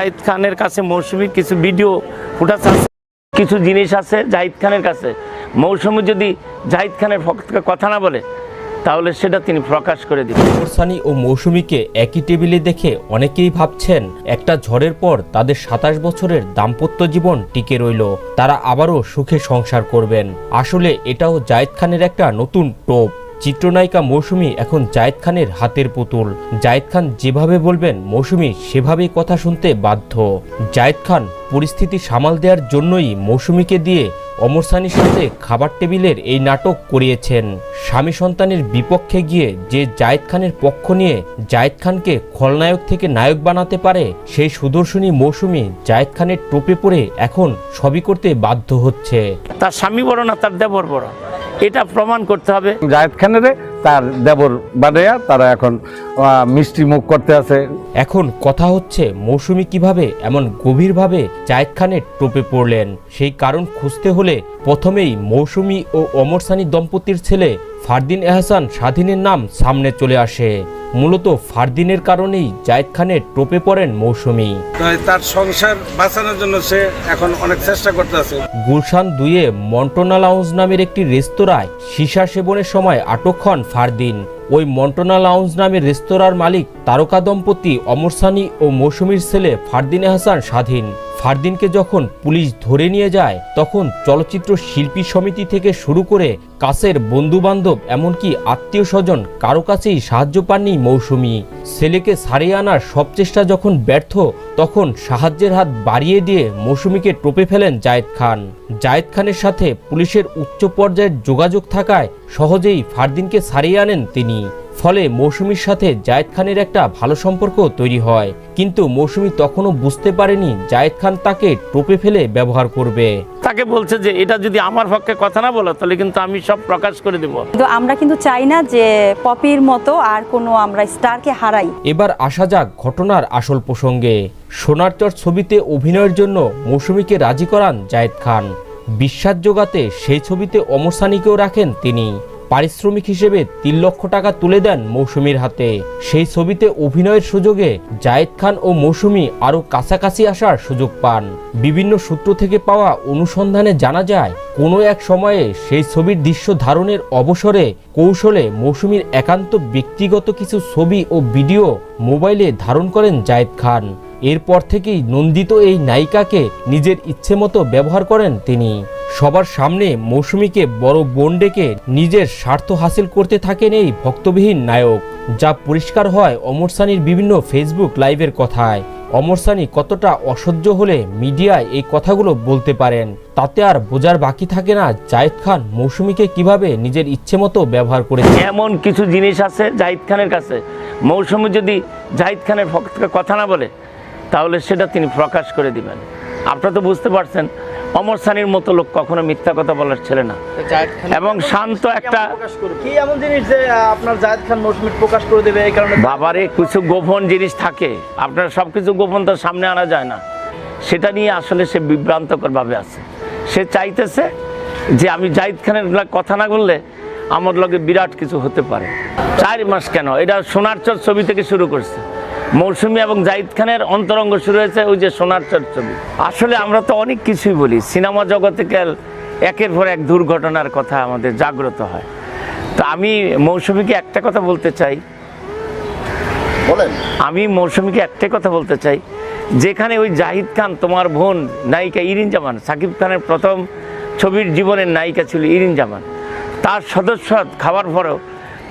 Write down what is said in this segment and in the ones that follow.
জাহিদ খানের কাছে মৌসুমীর কিছু ভিডিও ফুটাস আছে, কিছু জিনিস আছে জাহিদ খানের কাছে। মৌসুমী যদি জাহিদ খানের কথা না বলে, তাহলে সেটা তিনি প্রকাশ করে দিবেন। সানি ও মৌসুমীকে একই টেবিলে দেখে অনেকেই ভাবছেন, একটা ঝড়ের পর তাদের সাতাশ বছরের দাম্পত্য জীবন টিকে রইল, তারা আবারও সুখে সংসার করবেন। আসলে এটাও জায়েদ খানের একটা নতুন টোপ। চিত্রনায়িকা মৌসুমী এখন জায়েদ খানের হাতের পুতুল। জায়েদ খান যেভাবে বলবেন, মৌসুমী সেভাবেই কথা শুনতে বাধ্য। জায়েদ খান পরিস্থিতি সামাল দেওয়ার জন্যই মৌসুমীকে দিয়ে অমর সানির সাথে খাবার টেবিলের এই নাটক করিয়েছেন। স্বামী সন্তানের বিপক্ষে গিয়ে যে জায়েদ খানের পক্ষ নিয়ে জায়েদ খানকে খলনায়ক থেকে নায়ক বানাতে পারে, সেই সুদর্শনী মৌসুমী জায়েদ খানের টোপে পড়ে এখন সবই করতে বাধ্য হচ্ছে। তার স্বামী বড় না, তার দেবর বড়? এটা প্রমাণ করতে হবে। জায়দ খানের তার দেবর বাদেয়া তারা এখন আহ, মিষ্টি মুখ করতে আছে। এখন কথা হচ্ছে মৌসুমি কীভাবে এমন গভীরভাবে জায়েদ খানের টোপে পড়লেন। সেই কারণ খুঁজতে হলে প্রথমেই মৌসুমি ও অমর সানি দম্পতির ছেলে ফারদিন এহসান স্বাধীনের নাম সামনে চলে আসে। মূলত ফারদিনের কারণেই জায়েদ খানের টোপে পড়েন মৌসুমী। তার সংসার বাঁচানোর জন্য সে এখন অনেক চেষ্টা করতেছে গুলশান দুইয়ে মন্টনা লাউঞ্জ নামের একটি রেস্তোরাঁয় সীসা সেবনের সময় আটক হন ফারদিন। ওই মন্টনা লাউঞ্জ নামের রেস্তোরাঁর মালিক তারকা দম্পতি অমর সানি ও মৌসুমীর ছেলে ফারদিনে হাসান স্বাধীন। ফারদিনকে যখন পুলিশ ধরে নিয়ে যায়, তখন চলচ্চিত্র শিল্পী সমিতি থেকে শুরু করে কাছের বন্ধু বান্ধব এমনকি আত্মীয় স্বজন কারও কাছেই সাহায্য পাননি মৌসুমী। ছেলেকে সারিয়ে আনার সব চেষ্টা যখন ব্যর্থ, তখন সাহায্যের হাত বাড়িয়ে দিয়ে মৌসুমীকে টোপে ফেলেন জায়েদ খান। জায়েদ খানের সাথে পুলিশের উচ্চ পর্যায়ের যোগাযোগ থাকায় সহজেই ফারদিনকে সারিয়ে আনেন তিনি। ফলে মৌসুমীর সাথে জায়েদ খানের একটা ভালো সম্পর্ক তৈরি হয়। কিন্তু মৌসুমী তখনও বুঝতে পারেনি জায়েদ খান তাকে টোপে ফেলে ব্যবহার করবে। তাকে বলছে যে এটা যদি আমার পক্ষে কথা না বলো তাহলে কিন্তু আমি সব প্রকাশ করে দেব। কিন্তু আমরা কিন্তু চাই না যে পপির মতো আর কোনো আমরা স্টারকে হারাই। এবার আসা যাক ঘটনার আসল প্রসঙ্গে। সোনার চর ছবিতে অভিনয়ের জন্য মৌসুমীকে রাজি করান জায়েদ খান। বিশ্বাস জোগাতে সেই ছবিতে অমর সানিকেও রাখেন তিনি। পারিশ্রমিক হিসেবে তিন লক্ষ টাকা তুলে দেন মৌসুমীর হাতে। সেই ছবিতে অভিনয়ের সুযোগে জায়েদ খান ও মৌসুমী আরও কাছাকাছি আসার সুযোগ পান। বিভিন্ন সূত্র থেকে পাওয়া অনুসন্ধানে জানা যায়, কোনো এক সময়ে সেই ছবির দৃশ্য ধারণের অবসরে কৌশলে মৌসুমীর একান্ত ব্যক্তিগত কিছু ছবি ও ভিডিও মোবাইলে ধারণ করেন জায়েদ খান। এরপর থেকেই নন্দিত এই নায়িকাকে নিজের ইচ্ছে মতো ব্যবহার করেন তিনি। সবার সামনে মৌসুমীকে বড় বোন ডেকে নিজের স্বার্থ হাসিল করতে থাকেন এই ভক্তবিহীন নায়ক, যা পরিষ্কার হয় অমর সানির বিভিন্ন ফেসবুক লাইভের কথায়। অমর সানি কতটা অসহ্য হলে মিডিয়ায় এই কথাগুলো বলতে পারেন, তাতে আর বোঝার বাকি থাকে না জায়েদ খান মৌসুমীকে কীভাবে নিজের ইচ্ছে মতো ব্যবহার করেছে। এমন কিছু জিনিস আছে জাহিদ খানের কাছে। মৌসুমী যদি জাহিদ খানের কথা না বলে তাহলে সেটা তিনি প্রকাশ করে দিবেন। আপনারা তো বুঝতে পারছেন অমর সানির মতো লোক কখনো মিথ্যা কথা বলার ছেলে না। এবং শান্ত একটা কি এমন জিনিস যে আপনার জায়েদ খান মৌসুমী প্রকাশ করে দেবে এই কারণে? বাবারে কিছু গোপন জিনিস থাকে। আপনার সব কিছু গোপন তো সামনে আনা যায় না। সেটা নিয়ে আসলে সে বিভ্রান্তকর ভাবে আছে। সে চাইতেছে যে আমি জাহিদ খানের কথা না বললে আমার লগে বিরাট কিছু হতে পারে। চার মাস কেন? এটা সোনার চর ছবি থেকে শুরু করছে। মৌসুমী এবং জাহিদ খানের অন্তরঙ্গ শুরু হয়েছে ওই যে সোনার চর ছবি। আসলে আমরা তো অনেক কিছুই বলি। সিনেমা জগতে কাল একের পর এক দুর্ঘটনার কথা আমাদের জাগ্রত হয়। তো আমি মৌসুমিকে একটা কথা বলতে চাই। বলেন। আমি মৌসুমীকে একটাই কথা বলতে চাই। যেখানে ওই জাহিদ খান তোমার বোন নায়িকা ইরিন জামান সাকিব খানের প্রথম ছবির জীবনের নায়িকা ছিল ইরিন জামান। তার সদস্য খাওয়ার পরেও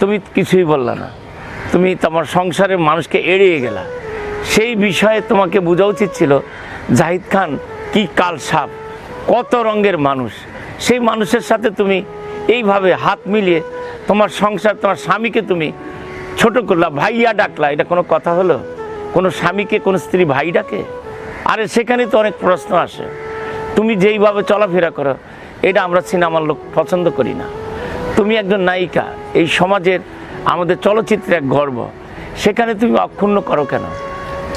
তুমি কিছুই বললা না। তুমি তোমার সংসারের মানুষকে এড়িয়ে গেলা। সেই বিষয়ে তোমাকে বোঝা উচিত ছিল, জাহিদ খান কি কাল সাপ, কত রঙের মানুষ। সেই মানুষের সাথে তুমি এইভাবে হাত মিলিয়ে তোমার সংসার, তোমার স্বামীকে তুমি ছোট করলা, ভাইয়া ডাকলা। এটা কোনো কথা হলো? কোনো স্বামীকে, কোনো স্ত্রী ভাই ডাকে? আরে সেখানে তো অনেক প্রশ্ন আসে। তুমি যেইভাবে চলাফেরা করো, এটা আমরা সিনেমার লোক পছন্দ করি না। তুমি একজন নায়িকা, এই সমাজের আমাদের চলচ্চিত্রে এক গর্ব। সেখানে তুমি অক্ষুণ্ণ করো কেন?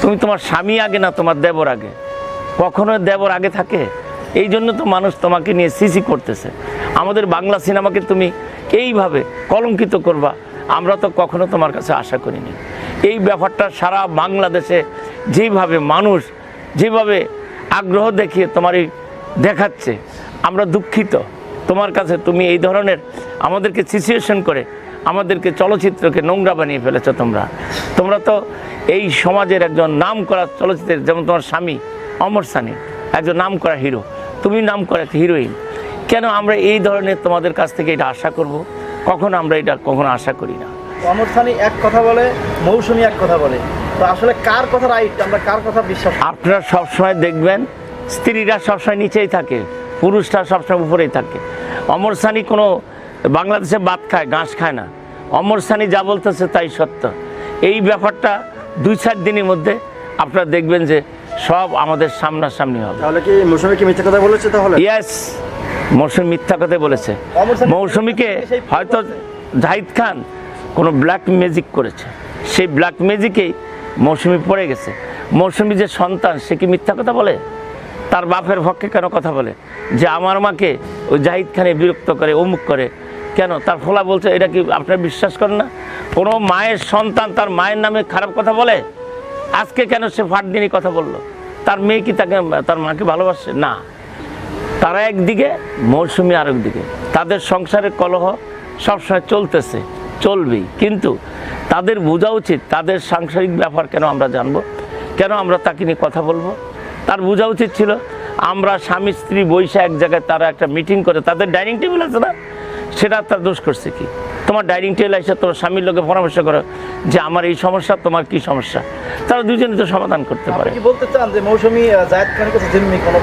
তুমি তোমার স্বামী আগে না তোমার দেবর আগে? কখনো দেবর আগে থাকে? এই জন্য তো মানুষ তোমাকে নিয়ে সিসি করতেছে। আমাদের বাংলা সিনেমাকে তুমি এইভাবে কলঙ্কিত করবা, আমরা তো কখনো তোমার কাছে আশা করিনি। এই ব্যাপারটা সারা বাংলাদেশে যেভাবে মানুষ, যেভাবে আগ্রহ দেখিয়ে তোমার এই দেখাচ্ছে, আমরা দুঃখিত। তোমার কাছে তুমি এই ধরনের আমাদেরকে সিচুয়েশন করে আমাদেরকে চলচ্চিত্রকে নোংরা বানিয়ে ফেলেছ তোমরা। তোমরা তো এই সমাজের একজন নাম করা চলচ্চিত্রের যেমন তোমার স্বামী অমর সানি একজন নাম করা হিরো। তুমি নাম করা একটা হিরোইন। কেন আমরা এই ধরনের তোমাদের কাছ থেকে এটা আশা করব? কখন আমরা এটা কখনো আশা করি না। অমর সানি এক কথা বলে মৌসুমী এক কথা বলে। তো আসলে কার কথা রাইট আমরা কার কথা বিশ্বাস আপনারা সবসময় দেখবেন স্ত্রীরা সবসময় নিচেই থাকে পুরুষরা সবসময় উপরেই থাকে। অমর সানি কোনো বাংলাদেশে ভাত খায় ঘাস খায় না। অমর সানি যা বলতেছে তাই সত্য। এই ব্যাপারটা দুই চার দিনের মধ্যে আপনারা দেখবেন যে সব আমাদের সামনাসামনি হবে। তাহলে কি মৌসুমী কি মিথ্যা কথা বলেছে তাহলে? ইয়াস মৌসুমি মিথ্যা কথা বলেছে। মৌসুমিকে হয়তো জাহিদ খান কোনো ব্ল্যাক ম্যাজিক করেছে। সেই ব্ল্যাক ম্যাজিকেই মৌসুমি পড়ে গেছে। মৌসুমি যে সন্তান সে কি মিথ্যা কথা বলে? তার বাপের পক্ষে কেন কথা বলে? যে আমার মাকে ওই জাহিদ খানে বিরক্ত করে অমুক করে কেন? তার ফলা বলছে, এটা কি আপনারা বিশ্বাস করেন না? কোনো মায়ের সন্তান তার মায়ের নামে খারাপ কথা বলে? আজকে কেন সে ফাট দিনই কথা বলল? তার মেয়ে কি তাকে, তার মাকে ভালোবাসে? না। তারা একদিকে, মৌসুমি আরেক দিকে। তাদের সংসারের কলহ সবসময় চলতেছে, চলবেই। কিন্তু তাদের বোঝা উচিত, তাদের সাংসারিক ব্যাপার কেন আমরা জানব? কেন আমরা তাকে নিয়ে কথা বলব? তার বোঝা উচিত ছিল, আমরা স্বামী স্ত্রী বৈশা এক জায়গায় তারা একটা মিটিং করে, তাদের ডাইনিং টেবিল আছে সেটা তার দোষ করছে কি? তোমার ডাইনিং টেবিল এসে তোমার স্বামীর লোকে পরামর্শ করো যে আমার এই সমস্যা তোমার কি সমস্যা? তারা দুজনে তো সমাধান করতে পারে। বলতে চান যে মৌসুমী আহ, খানের কাছে জিম্মি কোনো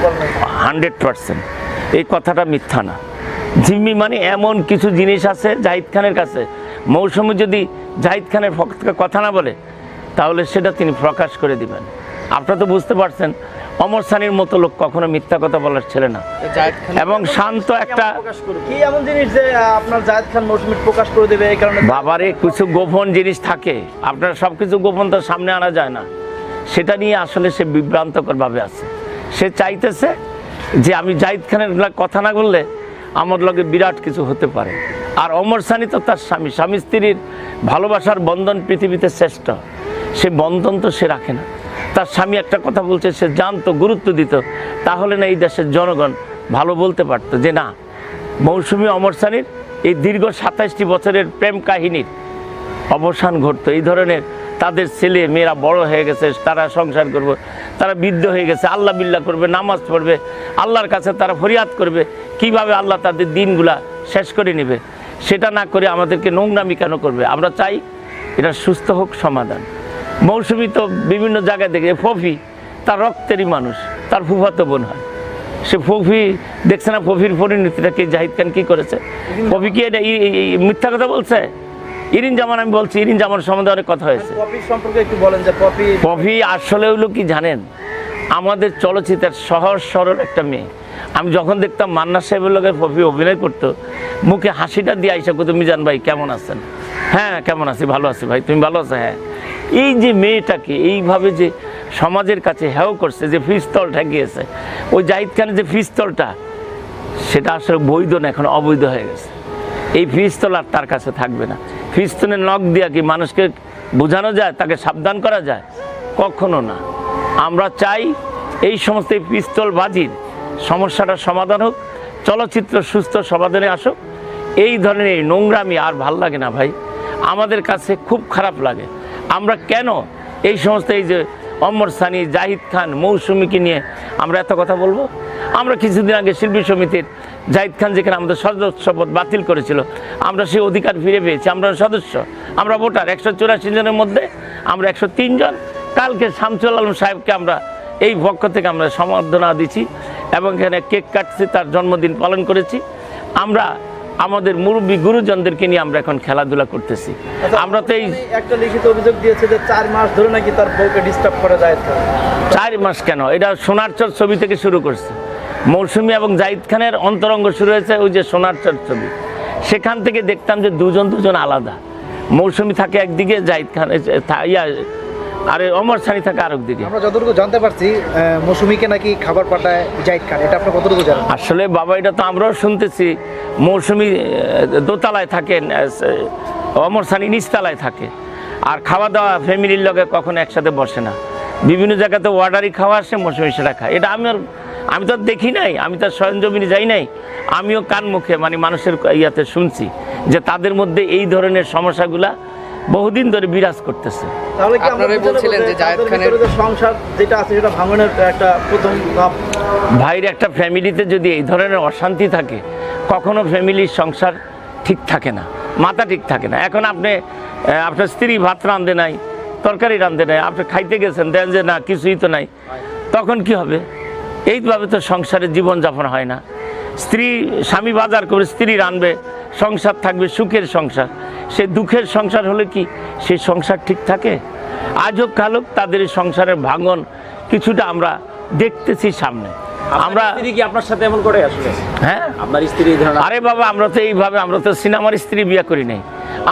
হান্ড্রেড পার্সেন্ট। এই কথাটা মিথ্যা না। জিম্মি মানে এমন কিছু জিনিস আছে জাহিদ খানের কাছে। মৌসুমি যদি জাহিদ খানের কথা না বলে তাহলে সেটা তিনি প্রকাশ করে দিবেন। আপনারা তো বুঝতে পারছেন অমর সানির মতো লোক কখনো মিথ্যা কথা বলার ছেলে না। এবং শান্ত একটা কি এমন জিনিস যে আপনার জায়েদ খান মৌসুমী প্রকাশ করে দেবে এই কারণে? বাবারে কিছু গোপন জিনিস থাকে। আপনার সব কিছু গোপন তো সামনে আনা যায় না। সেটা নিয়ে আসলে সে বিভ্রান্তকরভাবে আছে। সে চাইতেছে যে আমি জাহিদ খানের কথা না বললে আমার লগে বিরাট কিছু হতে পারে। আর অমর সানি তো তার স্বামী। স্বামী স্ত্রীর ভালোবাসার বন্ধন পৃথিবীতে শ্রেষ্ঠ। সে বন্ধন তো সে রাখে না। তার স্বামী একটা কথা বলছে, সে জানতো, গুরুত্ব দিত। তাহলে না এই দেশের জনগণ ভালো বলতে পারতো যে না, মৌসুমি অমর সানির এই দীর্ঘ সাতাইশটি বছরের প্রেম কাহিনীর অবসান ঘটতো। এই ধরনের তাদের ছেলে, মেয়েরা বড় হয়ে গেছে, তারা সংসার করবে, তারা বৃদ্ধ হয়ে গেছে, আল্লাহ বিল্লাহ করবে, নামাজ পড়বে, আল্লাহর কাছে তারা ফরিয়াদ করবে, কীভাবে আল্লাহ তাদের দিনগুলা শেষ করে নেবে? সেটা না করে আমাদেরকে নোংরামি কেন করবে? আমরা চাই এটা সুস্থ হোক সমাধান। মৌসুমি তো বিভিন্ন জায়গায় দেখে ফফি তার রক্তেরই মানুষ তার ফুফাতো বোন হয়। সে ফফি দেখছে না ফফির পরিণতিটা কি জাহিদ খান কি করেছে? ফফি কি এটা মিথ্যা কথা বলছে? ইরিন জামান আমি বলছি ইরিন জামান সম্বন্ধে অনেক কথা হয়েছে। পপি আসলে হলো কি জানেন? আমাদের চলচ্চিত্রের সহজ সরল একটা মেয়ে। আমি যখন দেখতাম মান্না সাহেবের লোকের পপি অভিনয় করতো, মুখে হাসিটা দিয়ে আইসা করতো মিজান ভাই, কেমন আছেন? হ্যাঁ কেমন আছি, ভালো আছি ভাই, তুমি ভালো আছো? হ্যাঁ। এই যে মেয়েটাকে, এইভাবে যে সমাজের কাছে হ্যাও করছে, যে ফিস্তল ঠেকিয়েছে, ওই জাহিদ খানের যে ফিস্তলটা সেটা আসলে বৈধ না, এখন অবৈধ হয়ে গেছে। এই পিস্তল আর তার কাছে থাকবে না। পিস্তলের নখ দিয়া কি মানুষকে বোঝানো যায়, তাকে সাবধান করা যায়? কখনো না। আমরা চাই এই সমস্ত এই সমস্যাটা সমাধান হোক, চলচ্চিত্র সুস্থ সমাধানে আসুক, এই ধরনের এই নোংরামি আর ভালো লাগে না ভাই। আমাদের কাছে খুব খারাপ লাগে। আমরা কেন এই সমস্ত এই যে অমর সানি, জাহিদ খান, মৌসুমীকে নিয়ে আমরা এত কথা বলব? আমরা কিছুদিন আগে শিল্পী সমিতির জাহিদ খান যেখানে আমাদের সদস্যপদ বাতিল করেছিল, আমরা সেই অধিকার ফিরে পেয়েছি, আমরা সদস্য, আমরা ভোটার, একশো চুরাশি জনের মধ্যে আমরা একশো জন। কালকে শামসুল আলম সাহেবকে আমরা এই পক্ষ থেকে আমরা সম্বর্ধনা দিচ্ছি। এবং এখানে কেক কাটছি তার জন্মদিন পালন করেছি। আমরা আমাদের মুরব্বী গুরুজনদেরকে নিয়ে আমরা এখন খেলাধুলা করতেছি। আমরা তো এই একটা লিখিত অভিযোগ দিয়েছে যে চার মাস ধরে নাকি তার বউকে ডিস্টার্ব করে খান চার মাস কেন? এটা সোনার চর ছবি থেকে শুরু করছে। মৌসুমী এবং জাহিদ খানের অন্তরঙ্গ শুরু হয়েছে ওই যে সোনার চর ছবি। সেখান থেকে দেখতাম যে দুজন দুজন আলাদা। মৌসুমী থাকে একদিকে জাহিদ খান ইয়া আরে অমর সানি থাকে আরেক দিকে। আমরা যতটুকু জানতে পারছি মৌসুমীকে নাকি খাবার পাঠায় জাহিদ খান এটা আপনি কতটুকু জানেন? আসলে বাবা এটা তো আমরাও শুনতেছি মৌসুমি দোতলায় থাকেন অমর সানি নিচতলায় থাকে। আর খাওয়া দাওয়া ফ্যামিলির লগে কখনো একসাথে বসে না। বিভিন্ন জায়গাতে ওয়ার্ডারি খাওয়া আসে মৌসুমি সেটা খায়। এটা আমি আর আমি তো আর দেখি নাই আমি তো সরঞ্জমিনে যাই নাই। আমিও কান মুখে মানে মানুষের ইয়াতে শুনছি যে তাদের মধ্যে এই ধরনের সমস্যাগুলা বহুদিন ধরে বিরাজ করতেছে। তাহলে কি আপনারাই বলছিলেন যে জায়েদ খানের- সংসার যেটা আছে সেটা ভাঙনের একটা প্রথম ধাপ। ভাইয়ের একটা ফ্যামিলিতে যদি এই ধরনের অশান্তি থাকে কখনো ফ্যামিলির সংসার ঠিক থাকে না মাথা ঠিক থাকে না। এখন আপনি আপনার স্ত্রী ভাত রাঁধে নাই তরকারি রাঁধে নাই আপনি খাইতে গেছেন দেন যে না কিছুই তো নাই তখন কি হবে? এইভাবে তো সংসারের জীবনযাপন হয় না। স্ত্রী স্বামী বাজার করে স্ত্রী রাঁধবে সংসার থাকবে সুখের সংসার। সে দুঃখের সংসার হলে কি সে সংসার ঠিক থাকে? আজ হোক কাল হোক তাদের এই সংসারের ভাঙন কিছুটা আমরা দেখতেছি সামনে। আমরা কি আপনার সাথে এমন করে আসলে? হ্যাঁ? আপনার স্ত্রী আরে বাবা আমরা তো এইভাবে আমরা তো সিনেমার স্ত্রী বিয়ে করি নাই।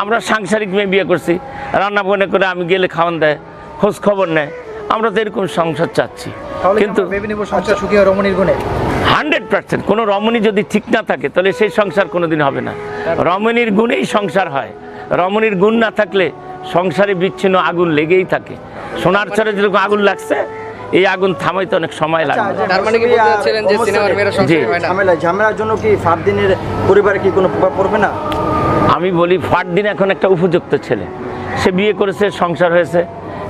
আমরা সাংসারিক মেয়ে বিয়ে করছি। রান্না বান্না করে আমি গেলে খাওয়ান দেয় খোঁজ খবর নেয়। আমরা তো এরকম সংসার চাচ্ছি। কিন্তু হয় হান্ড্রেড পার্সেন্ট। কোনো রমণী যদি ঠিক না থাকে তাহলে সেই সংসার কোনোদিন হবে না। রমণীর গুণেই সংসার হয়। রমণীর গুণ না থাকলে সংসারে বিচ্ছিন্ন আগুন লেগেই থাকে। সোনার চরে যেরকম আগুন লাগছে এই আগুন থামাইতে অনেক সময় লাগবে। তার মানে কি বলতে যে সিনেমার মেয়েরা সংসারী হয় না? ঝামেলা ঝামেলার জন্য কি ফার দিনের পরিবারে কি কোনো প্রভাব পড়বে না? আমি বলি ফারদিন এখন একটা উপযুক্ত ছেলে। সে বিয়ে করেছে সংসার হয়েছে।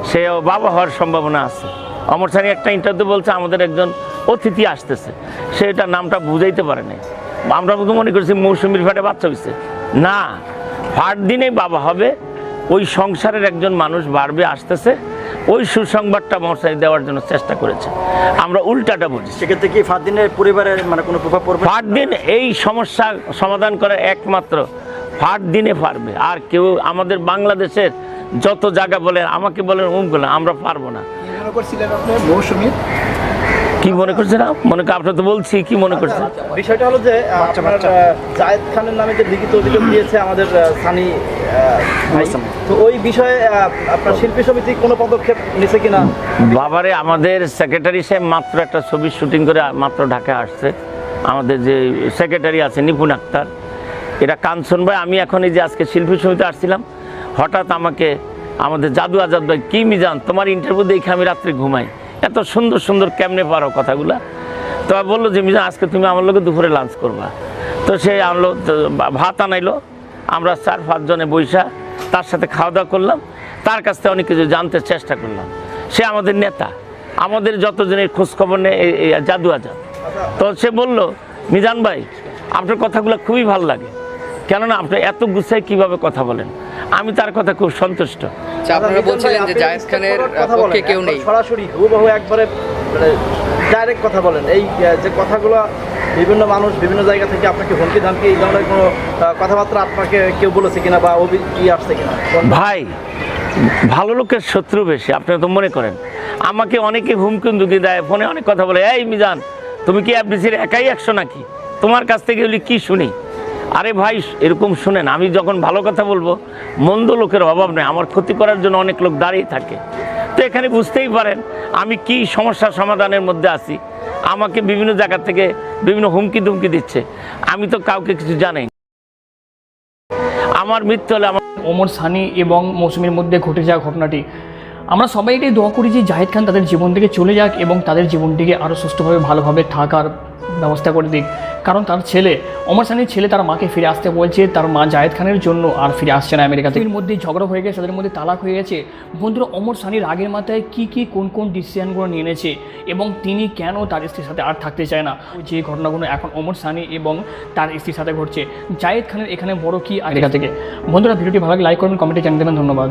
সে বাবা হওয়ার সম্ভাবনা আছে। অমর সানি একটা ইন্টারভিউ বলছে আমাদের একজন অতিথি আসতেছে। সে এটা নামটা বুঝাইতে পারে নাই। আমরা মনে করছি মৌসুমীর ফাটে বাচ্চা হয়েছে না ফারদিনেই বাবা হবে ওই সংসারের একজন মানুষ বাড়বে আসতেছে ওই সুসংবাদটা মশাই দেওয়ার জন্য চেষ্টা করেছে। আমরা উল্টাটা বুঝি। সেক্ষেত্রে কি ফার দিনের পরিবারের মানে কোনো প্রভাব পড়বে? না? ফাট দিন এই সমস্যা সমাধান করার একমাত্র ফাট দিনে পারবে। আর কেউ আমাদের বাংলাদেশের যত জায়গা বলে আমাকে বলেন উমগুলো আমরা পারব না। করছিলেন আপনি মৌসুমী? কি মনে করছেন? মনে কর আপনার তো বলছি কি মনে করছেন বিষয়টা হলো যে জায়েদ খানের নামে যে লিখিত অভিযোগ দিয়েছে আমাদের সানি তো ওই বিষয়ে আপনার শিল্পী সমিতি কোনো পদক্ষেপ নিছে কিনা? বাবারে আমাদের সেক্রেটারি সাহেব মাত্র একটা ছবির শুটিং করে মাত্র ঢাকায় আসছে। আমাদের যে সেক্রেটারি আছে নিপুণ আক্তার এটা কাঞ্চন ভাই আমি এখন এই যে আজকে শিল্পী সমিতি আসছিলাম হঠাৎ আমাকে আমাদের জাদু আজাদ ভাই কি মিজান তোমার ইন্টারভিউ দেখে আমি রাত্রে ঘুমাই। এত সুন্দর সুন্দর কেমনে পারো কথাগুলা? তো বলল যে, মিজান, আজকে তুমি আমার লোকে দুপুরে লাঞ্চ করবা। তো সে আনলো ভাত আনাইলো। আমরা চার পাঁচজনে বৈশা তার সাথে খাওয়া দাওয়া করলাম। তার কাছ থেকে অনেক কিছু জানতে চেষ্টা করলাম। সে আমাদের নেতা। আমাদের যতজনের খোঁজখবর নেই জাদু আজাদ। তো সে বলল, মিজান ভাই, আপনার কথাগুলো খুবই ভালো লাগে। কেননা আপনি এত গুছাই কীভাবে কথা বলেন? আমি তার কথা খুব সন্তুষ্ট। আচ্ছা, আপনারা বলছিলেন যে জায়েদ খানের পক্ষে কেউ নেই। সরাসরি হুবহু একবারে ডাইরেক্ট কথা বলেন। এই যে কথাগুলো বিভিন্ন মানুষ বিভিন্ন জায়গা থেকে আপনাকে হুমকি ধামকি এই ধরনের কোনো কথাবার্তা আপনাকে কেউ বলেছে কিনা বা ই আসছে কিনা? ভাই ভালো লোকের শত্রু বেশি আপনি তো মনে করেন। আমাকে অনেকে হুমকি দুকি দেয় ফোনে অনেক কথা বলে এই মিজান তুমি কি এফডিসির একাই একশো নাকি? তোমার কাছ থেকে এগুলি কি শুনি? আরে ভাই, এরকম শুনেন, আমি যখন ভালো কথা বলব, মন্দ লোকের অভাব নেই আমার ক্ষতি করার জন্য অনেক লোক দাঁড়িয়ে থাকে। তো এখানে বুঝতেই পারেন, আমি কি সমস্যা সমাধানের মধ্যে আছি। আমাকে বিভিন্ন জায়গা থেকে বিভিন্ন হুমকি দুমকি দিচ্ছে। আমি তো কাউকে কিছু জানাই আমার মৃত্যু হলে আমার ওমর সানি এবং মৌসুমীর মধ্যে ঘটে যাওয়া ঘটনাটি। আমরা সবাই এটাই দোয়া করি যে জাহিদ খান তাদের জীবন থেকে চলে যাক এবং তাদের জীবনটিকে আরও সুস্থভাবে, ভালোভাবে থাকার ব্যবস্থা করে দিক। কারণ তার ছেলে অমর সানির ছেলে তার মাকে ফিরে আসতে বলছে তার মা জায়েদ খানের জন্য আর ফিরে আসছে না আমেরিকা থেকে। মধ্যে ঝগড়া হয়ে গেছে তাদের মধ্যে তালাক হয়ে গেছে। বন্ধুরা অমর সানির আগের মাথায় কি কি কোন কোন ডিসিশনগুলো নিয়ে এনেছে এবং তিনি কেন তার স্ত্রীর সাথে আর থাকতে চায় না? যে ঘটনাগুলো এখন অমর সানি এবং তার স্ত্রীর সাথে ঘটছে। জায়েদ খানের এখানে বড় কি আমেরিকা থেকে। বন্ধুরা ভিডিওটি ভালো লাগে লাইক করবেন কমেন্টে জানিয়ে দেবেন ধন্যবাদ।